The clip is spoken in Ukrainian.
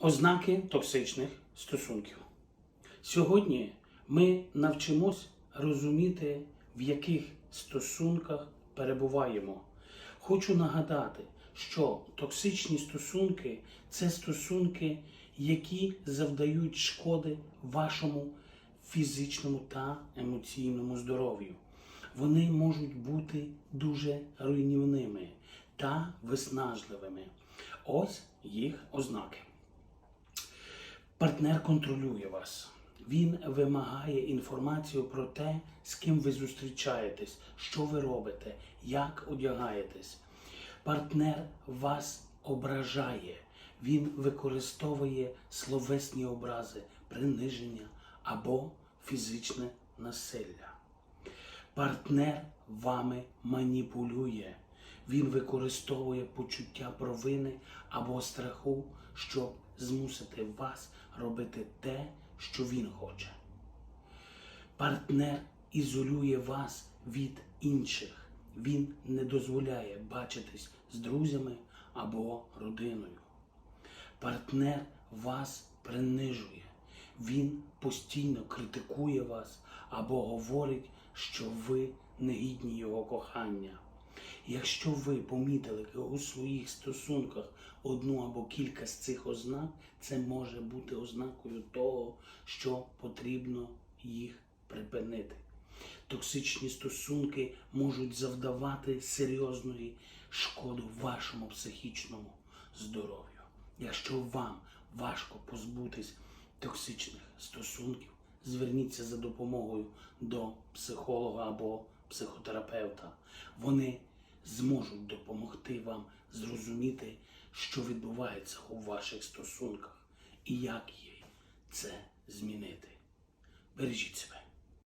Ознаки токсичних стосунків. Сьогодні ми навчимось розуміти, в яких стосунках перебуваємо. Хочу нагадати, що токсичні стосунки це стосунки, які завдають шкоди вашому фізичному та емоційному здоров'ю. Вони можуть бути дуже руйнівними та виснажливими. Ось їх ознаки. Партнер контролює вас. Він вимагає інформацію про те, з ким ви зустрічаєтесь, що ви робите, як одягаєтесь. Партнер вас ображає. Він використовує словесні образи, приниження або фізичне насилля. Партнер вами маніпулює. Він використовує почуття провини або страху, щоб змусити вас робити те, що він хоче. Партнер ізолює вас від інших. Він не дозволяє бачитись з друзями або родиною. Партнер вас принижує. Він постійно критикує вас або говорить, що ви не гідні його кохання. Якщо ви помітили у своїх стосунках одну або кілька з цих ознак, це може бути ознакою того, що потрібно їх припинити. Токсичні стосунки можуть завдавати серйозної шкоди вашому психічному здоров'ю. Якщо вам важко позбутись токсичних стосунків, зверніться за допомогою до психолога або психотерапевта. Вони зможуть допомогти вам зрозуміти, що відбувається у ваших стосунках і як їй це змінити. Бережіть себе.